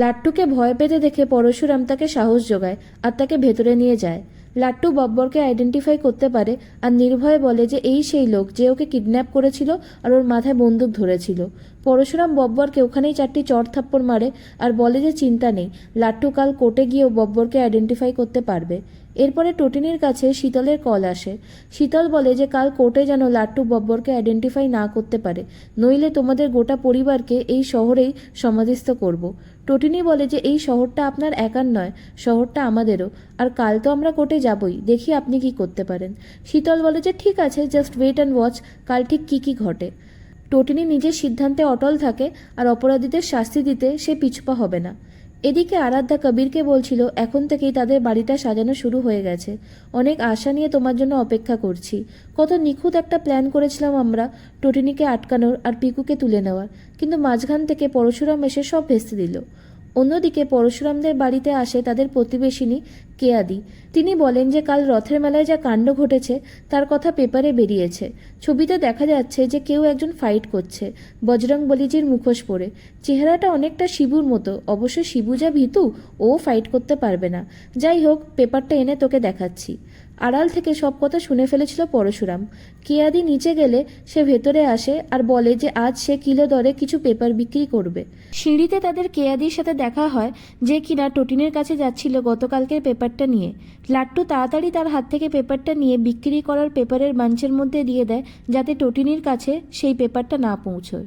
লাট্টুকে ভয় পেতে দেখে পরশুরাম তাকে সাহস যোগায় আর তাকে ভেতরে নিয়ে যায়। লাট্টু বব্বরকে আইডেন্টিফাই করতে পারে আর নির্ভয়ে বলে যে, এই সেই লোক যে ওকে কিডন্যাপ করেছিল আর ওর মাথায় বন্দুক ধরেছিল। পরশুরাম বব্বরকে ওখানেই চারটি চড় থাপ্পড় মারে আর বলে যে চিন্তা নেই, লাট্টু কাল কোর্টে গিয়েও বব্বরকে আইডেন্টিফাই করতে পারবে। এরপরে টটিনির কাছে শীতলের কল আসে। শীতল বলে যে কাল কোর্টে যেন লাট্টু বব্বরকে আইডেন্টিফাই না করতে পারে, নইলে তোমাদের গোটা পরিবারকে এই শহরেই সমাধিস্থ করব। টোটিনি বলে যে এই শহরটা আপনার একার নয়, শহরটা আমাদেরও, আর কাল তো আমরা কোর্টে যাবই, দেখি আপনি কি করতে পারেন। শীতল বলে যে ঠিক আছে জাস্ট ওয়েট অ্যান্ড ওয়াচ কাল ঠিক কী কী ঘটে। টটিনি নিজের সিদ্ধান্তে অটল থাকে আর অপরাধীদের শাস্তি দিতে সে পিছপা হবে না। এদিকে আরাধ্যা কবিরকে বলছিল, এখন থেকেই তাদের বাড়িটা সাজানো শুরু হয়ে গেছে। অনেক আশা নিয়ে তোমার জন্য অপেক্ষা করছি। কত নিখুঁত একটা প্ল্যান করেছিলাম আমরা টোটিনিকে আটকানোর আর পিকুকে তুলে নেওয়ার। কিন্তু মাঝখান থেকে পরশুরাম এসে সব ভেস্তে দিল। অন্যদিকে পরশুরামদের বাড়িতে আসে তাদের প্রতিবেশিনী কেয়াদি। তিনি বলেন যে, কাল রথের মেলায় যা কাণ্ড ঘটেছে, তার কথা পেপারে বেরিয়েছে। ছবিতে দেখা যাচ্ছে যে, কেউ একজন ফাইট করছে, বজরং বলিজির মুখোশ পরে। চেহারাটা অনেকটা শিবুর মতো। অবশ্য শিবু যা ভীতু, ও ফাইট করতে পারবে না। যাই হোক, পেপারটা এনে তোকে দেখাচ্ছি। আড়াল থেকে সব কথা শুনে ফেলেছিল পরশুরাম। কেয়াদি নিচে গেলে সে ভেতরে আসে আর বলে যে আজ সে কিলো দরে কিছু পেপার বিক্রি করবে। সিঁড়িতে তাদের কেয়াদির সাথে দেখা হয় যে কিনা টটিনের কাছে যাচ্ছিল গতকালকের পেপারটা নিয়ে। লাট্টু তাড়াতাড়ি তার হাত থেকে পেপারটা নিয়ে বিক্রি করার পেপারের মাঞ্চের মধ্যে দিয়ে দেয় যাতে টটিনির কাছে সেই পেপারটা না পৌঁছয়।